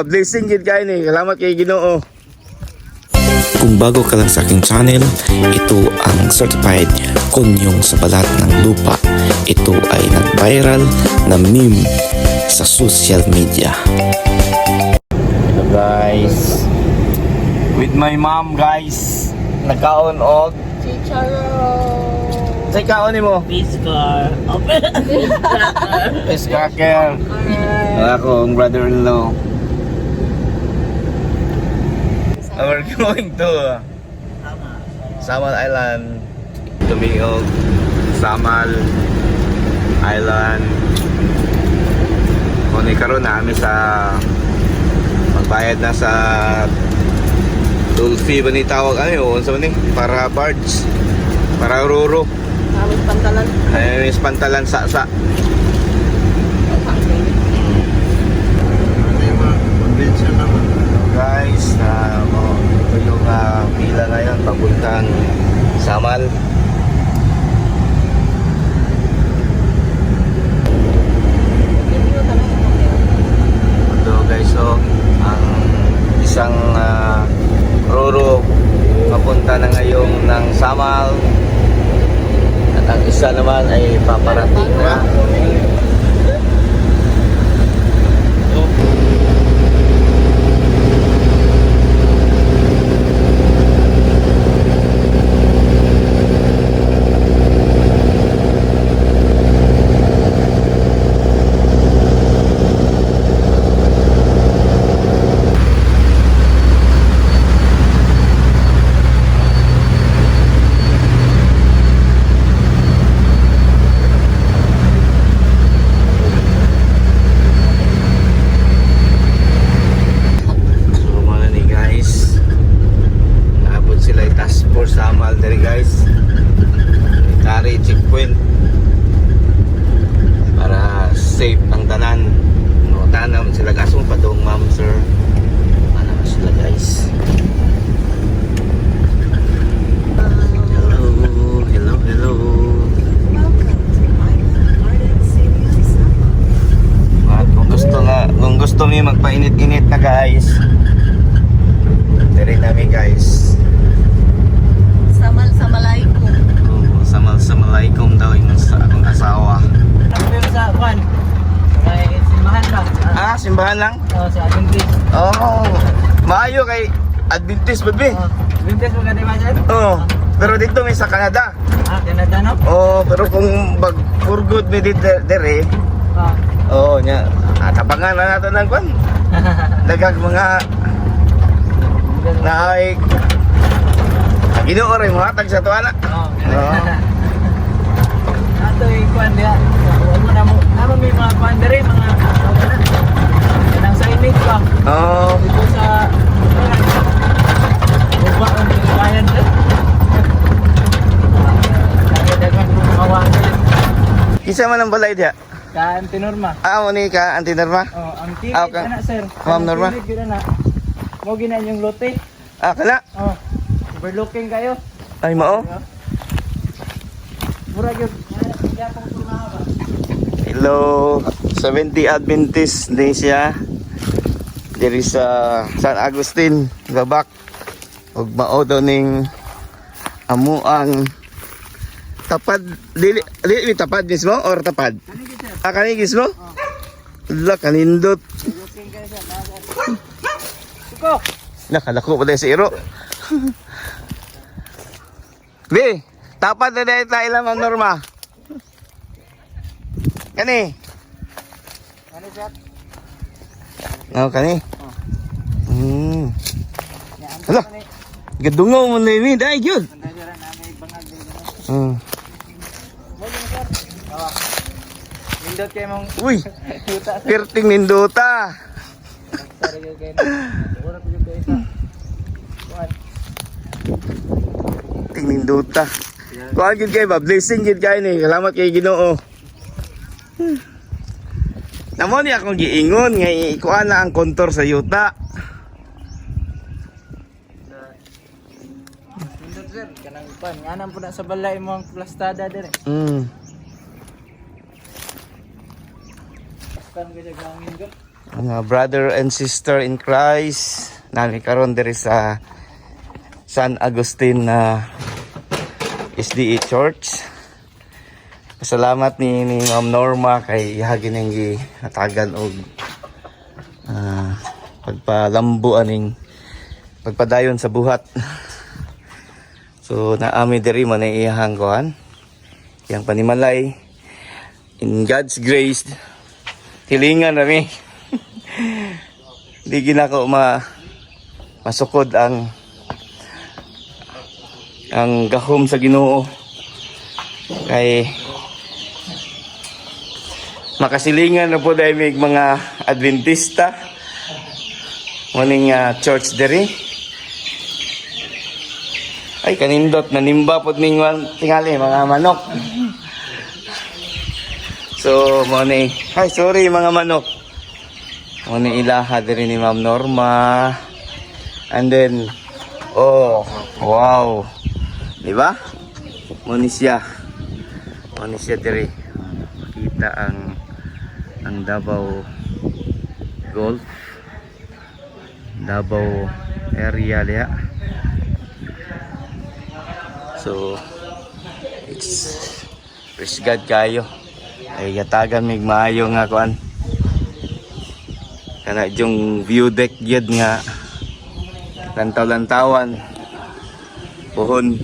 Blessing gid kay ni. Salamat kay Ginoo. Kung bago ka lang sa aking channel, ito ang certified kunyong sa balat ng lupa. Ito ay nag-viral na meme sa social media. Hello guys. With my mom guys. Nagkaon og Chicharo. Say kaon mo. Piscar. Fish cracker. Wala akong brother-in-law. And We're going to Samal Island. Tumiog. Samal Island. Kuni karon na kami sa magbayad na sa toll fee ba ni tawag ano yun sa ni para barge para ruro Kami pantalan. ay may pantalan sa sa guys na uh, ito yung uh, pila ngayon papuntang Samal ito guys so ang isang uh, roro papunta na ngayong ng Samal. At ang isa naman ay paparating na So mga ni guys Naabot sila yung task force sa Amal dali guys Kari checkpoint Para safe ang tanan. No, Tanan naman sila. Gasong padong ma'am sir. Ano sila guys? Hello, hello, hello. At kung gusto nga, kung gusto niyo magpainit-init na guys Dari namin guys Samal sa malay ko. Oh, Samal Samalaikum daw yung sa akong asawa. Sa may simbahan lang. Ah, simbahan lang? Oh, sa place. Oh, maayo kay Adventist baby. Oh, Vintage mo di ba? Oh, pero dito may sa Canada. Ah, Canada no? Oh, pero kung bag for good me dito dere, Oh. oh nya ah, tapangan na nato ng kwan. Dagag mga naay Ginoo ray mga tag sa tuana. Oh. Oo. Ato yung Juan diya. Huwag mo na mo. Naman may mga Juan dere, mga ano ka na. Kanang sa imig ba? Oh, Dito sa Uba ang bayan sir. Nagdagan mo mga dere. kisa man ang balay diha. Kaan tinorma. Ah, mo ni ka Auntie Norma. Oh, ang tilit Ah, okay. na sir. Ma'am Ang Norma. tilit yun na. Mo gina yung lote. Ah, kana. Oh. Overlooking kayo. Ay mao. Mura gyud. Ya pang tumawa ba? Hello, 70 Adventist din siya. Diri sa San Agustin, Gabak. Ug mao daw ning amuang tapad dili dili tapad mismo or tapad? Ah, kanigis mo? La kanindot. Overlooking kayo sir. Suko. Nakalako pa si Iro. Be, tapad na dahil tayo lang ang norma. Kani? Ano sir? Oo, kani. Hmm. Ya, ang Hala. kani. Gadungaw mo na yun. Hmm. Mo yun. Oh. Nindot kay mong Uy, tuta sir. perting nindota. Sorry gyud kay. Ora pa gyud kay isa. Kuan. Perting nindota. Kuhaan yun kayo ba? Blessing yun kayo ni. Salamat kay Ginoo. Namo ni akong giingon nga ikuan na ang kontor sa yuta. Sir. Kanang kuan. Nganan po na sa balay mo ang plastada. Kan gyud ang gangin gyud. mga brother and sister in Christ nami karon diri sa San Agustin na SDA Church. Pasalamat ni, ni Ma'am Norma kay ihagin ning gihatagan og ah, pagpalambo aning pagpadayon sa buhat. So naami diri man ay iyahang kuan. Yang panimalay in God's grace hilingan nami. Di ginako ma masukod ang ang gahom sa Ginoo. Kay makasilingan na po dahil may mga Adventista. Muning ah, church diri. Ay kanindot nanimba pod ning wan- tingali mga manok. So mo ni ay sorry mga manok. Mo ni ilaha diri ni Ma'am Norma. And then oh wow di ba mo ni siya mo ni siya diri. Makita ang ang Davao Golf Davao area liya. So it's praise God kayo. Ay yatagan mig maayo nga kuan. Kana yung view deck gyud nga. Lantaw-lantawan. Puhon